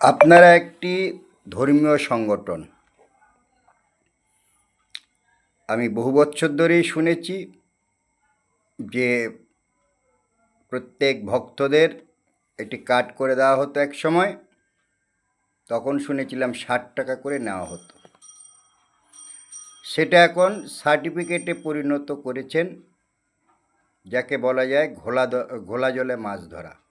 আপনারা একটি ধর্মীয় সংগঠন। আমি বহু বছর ধরেই শুনেছি যে প্রত্যেক ভক্তদের একটি কার্ড করে দেওয়া হতো এক সময়, তখন শুনেছিলাম ষাট টাকা করে নেওয়া হতো। সেটা এখন সার্টিফিকেটে পরিণত করেছেন, যাকে বলা যায় ঘোলা ঘোলা জলে মাছ ধরা।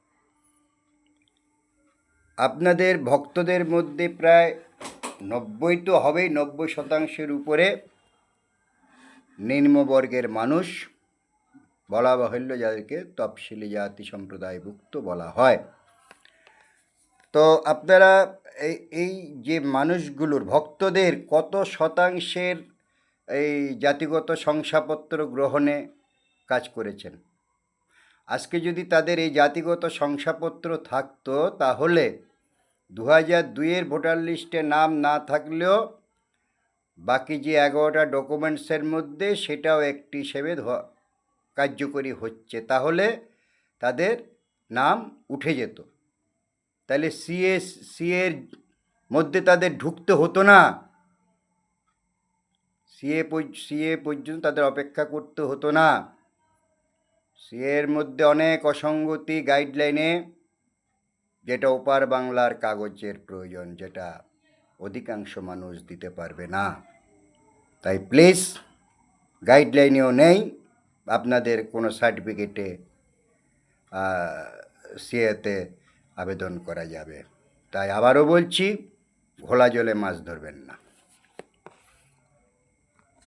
আপনাদের ভক্তদের মধ্যে প্রায় নব্বই তো হবেই, নব্বই শতাংশের উপরে নিম্নবর্গের মানুষ বলা বাহুল্য যাদেরকে তফসিলি জাতি সম্প্রদায়ভুক্ত বলা হয়। তো আপনারা এই এই যে মানুষগুলোর ভক্তদের কত শতাংশের এই জাতিগত শংসাপত্র গ্রহণে কাজ করেছেন? আজকে যদি তাদের এই জাতিগত শংসাপত্র থাকতো তাহলে দু হাজার দুইয়ের ভোটার লিস্টে নাম না থাকলেও বাকি যে এগারোটা ডকুমেন্টসের মধ্যে সেটাও একটি হিসেবে কার্যকরী হচ্ছে। তাহলে তাদের নাম উঠে যেত। তাহলে সিএ সিএর মধ্যে তাদের ঢুকতে হতো না। সিএ সিএ পর্যন্ত তাদের অপেক্ষা করতে হতো না। সিএর মধ্যে অনেক অসঙ্গতি গাইডলাইনে যেটা ওপার বাংলার কাগজের প্রয়োজন, যেটা অধিকাংশ মানুষ দিতে পারবে না। তাই প্লিজ গাইডলাইনেও নেই। আপনাদের কোনো সার্টিফিকেটে সিএতে আবেদন করা যাবে। তাই আবারও বলছি, ঘোলা জলে মাছ ধরবেন না।